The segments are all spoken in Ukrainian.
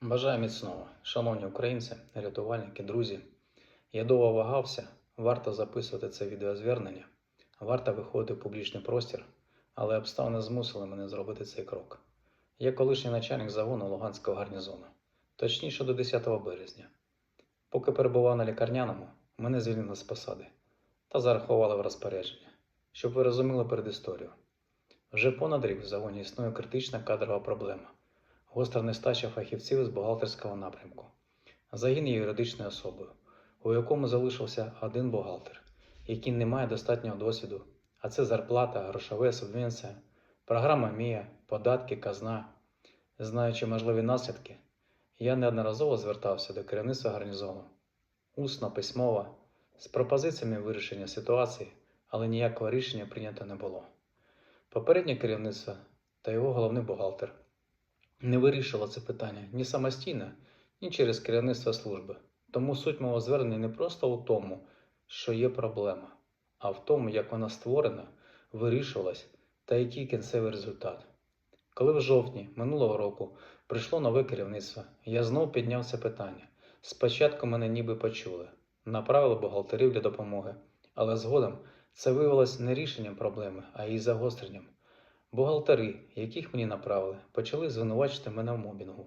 Бажаю міцного, шановні українці, рятувальники, друзі. Я довго вагався, варто записувати це відеозвернення, варто виходити в публічний простір, але обставини змусили мене зробити цей крок. Я колишній начальник загону Луганського гарнізону, точніше до 10 березня. Поки перебував на лікарняному, мене звільнили з посади та зарахували в розпорядження, щоб ви розуміли передісторію. Вже понад рік в загоні існує критична кадрова проблема гостра нестача фахівців з бухгалтерського напрямку. Загін є юридичною особою, у якому залишився один бухгалтер, який не має достатнього досвіду, а це зарплата, грошове субвенція, програма МІА, податки, казна. Знаючи можливі наслідки, я неодноразово звертався до керівництва гарнізону, усно, письмово, з пропозиціями вирішення ситуації, але ніякого рішення прийнято не було. Попереднє керівництво та його головний бухгалтер не вирішила це питання ні самостійно, ні через керівництво служби. Тому суть мого звернення не просто у тому, що є проблема, а в тому, як вона створена, вирішувалась та який кінцевий результат. Коли в жовтні минулого року прийшло нове керівництво, я знов підняв це питання. Спочатку мене ніби почули, направили бухгалтерів для допомоги, але згодом це виявилось не рішенням проблеми, а її загостренням. Бухгалтери, яких мені направили, почали звинувачити мене в мобінгу,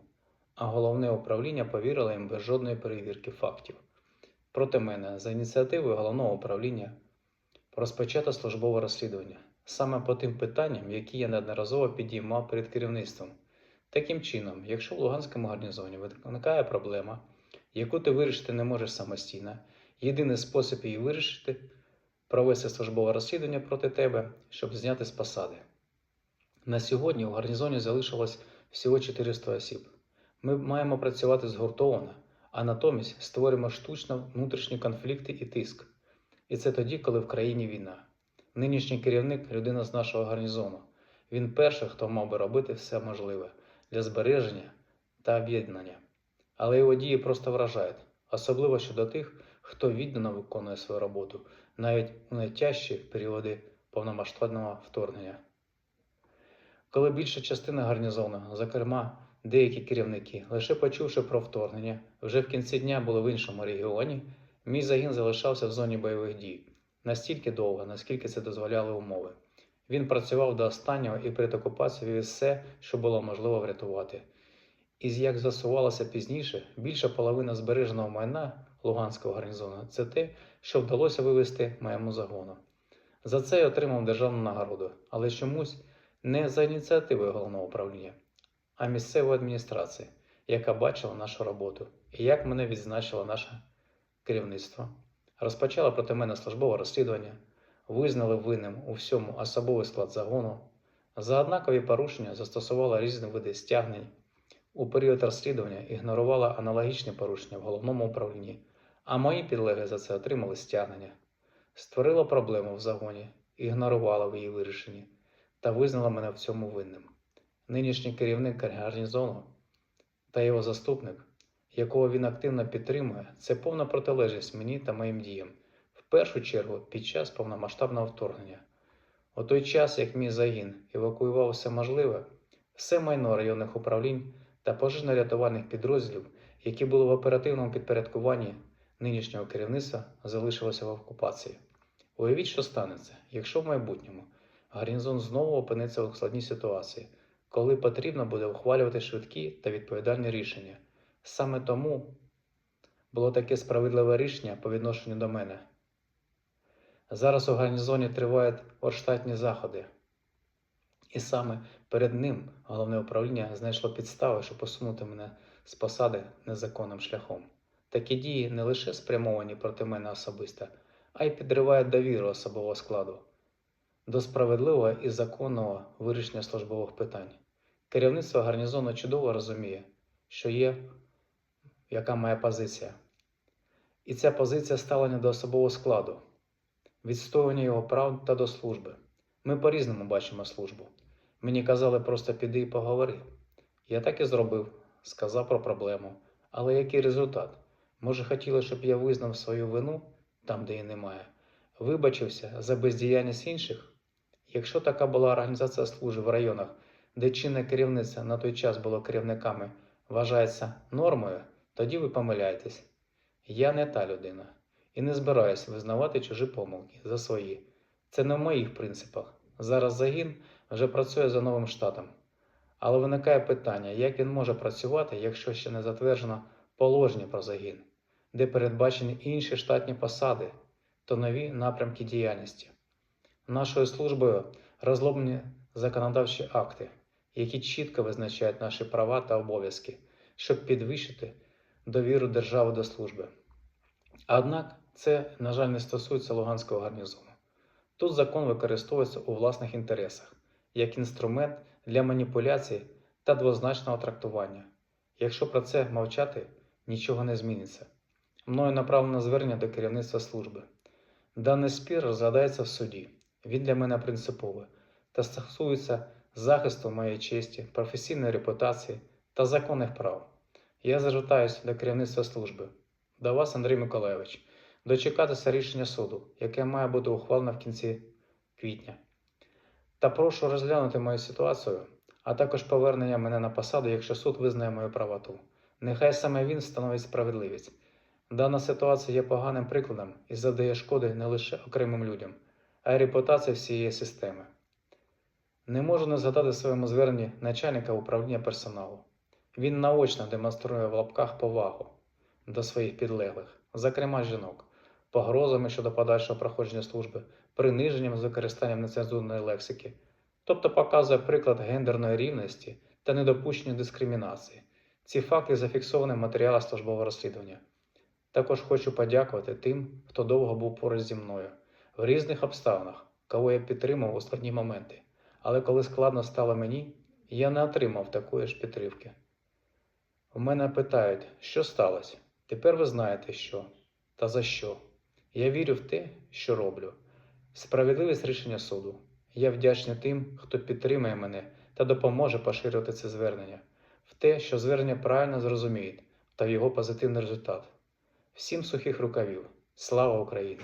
а головне управління повірило їм без жодної перевірки фактів. Проти мене за ініціативою головного управління розпочато службове розслідування саме по тим питанням, які я неодноразово підіймав перед керівництвом. Таким чином, якщо в Луганському гарнізоні виникає проблема, яку ти вирішити не можеш самостійно, єдиний спосіб її вирішити провести службове розслідування проти тебе, щоб зняти з посади. На сьогодні у гарнізоні залишилось всього 400 осіб. Ми маємо працювати згуртовано, а натомість створюємо штучно внутрішні конфлікти і тиск. І це тоді, коли в країні війна. Нинішній керівник людина з нашого гарнізону. Він перший, хто мав би робити все можливе для збереження та об'єднання. Але його дії просто вражають, особливо щодо тих, хто віддано виконує свою роботу, навіть у найтяжчі періоди повномасштабного вторгнення. Коли більша частина гарнізону, зокрема деякі керівники, лише почувши про вторгнення, вже в кінці дня були в іншому регіоні, мій загін залишався в зоні бойових дій настільки довго, наскільки це дозволяли умови. Він працював до останнього і перед окупацією все, що було можливо врятувати. І як з'ясувалося пізніше, більша половина збереженого майна Луганського гарнізону це те, що вдалося вивезти моєму загону. За це я отримав державну нагороду, але чомусь не за ініціативою головного управління, а місцевої адміністрації, яка бачила нашу роботу і як мене відзначило наше керівництво. Розпочала проти мене службове розслідування, визнали винним у всьому особовий склад загону. За однакові порушення застосувала різні види стягнень. У період розслідування ігнорувала аналогічні порушення в головному управлінні, а мої підлеги за це отримали стягнення. Створила проблему в загоні, ігнорувала в її вирішенні та визнала мене в цьому винним. Нинішній керівник гарнізону та його заступник, якого він активно підтримує, це повна протилежність мені та моїм діям, в першу чергу під час повномасштабного вторгнення. У той час, як мій загін евакуював все можливе, все майно районних управлінь та пожежно-рятувальних підрозділів, які були в оперативному підпорядкуванні нинішнього керівництва, залишилося в окупації. Уявіть, що станеться, якщо в майбутньому гарнізон знову опиниться у складній ситуації, коли потрібно буде ухвалювати швидкі та відповідальні рішення. Саме тому було таке справедливе рішення по відношенню до мене. Зараз у гарнізоні тривають орштатні заходи, і саме перед ним головне управління знайшло підстави, щоб посунути мене з посади незаконним шляхом. Такі дії не лише спрямовані проти мене особисто, а й підривають довіру особового складу до справедливого і законного вирішення службових питань. Керівництво гарнізону чудово розуміє, що є, яка моя позиція. І ця позиція ставлення до особового складу, відстоювання його прав та до служби. Ми по-різному бачимо службу. Мені казали, просто піди і поговори. Я так і зробив, сказав про проблему. Але який результат? Може, хотіли, щоб я визнав свою вину там, де її немає, вибачився за бездіяльність інших? Якщо така була організація служб в районах, де чинне керівництво на той час було керівниками вважається нормою, тоді ви помиляєтесь. Я не та людина і не збираюсь визнавати чужі помилки за свої. Це не в моїх принципах. Зараз загін вже працює за новим штатом. Але виникає питання, як він може працювати, якщо ще не затверджено положення про загін, де передбачені інші штатні посади та нові напрямки діяльності. Нашою службою розроблені законодавчі акти, які чітко визначають наші права та обов'язки, щоб підвищити довіру держави до служби. Однак це, на жаль, не стосується Луганського гарнізону. Тут закон використовується у власних інтересах як інструмент для маніпуляцій та двозначного трактування. Якщо про це мовчати, нічого не зміниться. Мною направлено звернення до керівництва служби. Даний спір розглядається в суді. Він для мене принциповий та стосується захисту моєї честі, професійної репутації та законних прав. Я звертаюся до керівництва служби, до вас, Андрій Миколайович, дочекатися рішення суду, яке має бути ухвалено в кінці квітня. Та прошу розглянути мою ситуацію, а також повернення мене на посаду, якщо суд визнає мою правоту. Нехай саме він встановить справедливість. Дана ситуація є поганим прикладом і завдає шкоди не лише окремим людям, а й репутації всієї системи. Не можу не згадати в своєму зверненні начальника управління персоналу. Він наочно демонструє в лапках повагу до своїх підлеглих, зокрема жінок, погрозами щодо подальшого проходження служби, приниженням з використанням нецензурної лексики, тобто показує приклад гендерної рівності та недопущення дискримінації. Ці факти зафіксовані в матеріалах службового розслідування. Також хочу подякувати тим, хто довго був поруч зі мною в різних обставинах, кого я підтримав у складні моменти. Але коли складно стало мені, я не отримав такої ж підтримки. У мене питають, що сталося? Тепер ви знаєте що та за що. Я вірю в те, що роблю. Справедливість рішення суду. Я вдячний тим, хто підтримує мене та допоможе поширювати це звернення, в те, що звернення правильно зрозуміють та в його позитивний результат. Всім сухих рукавів. Слава Україні!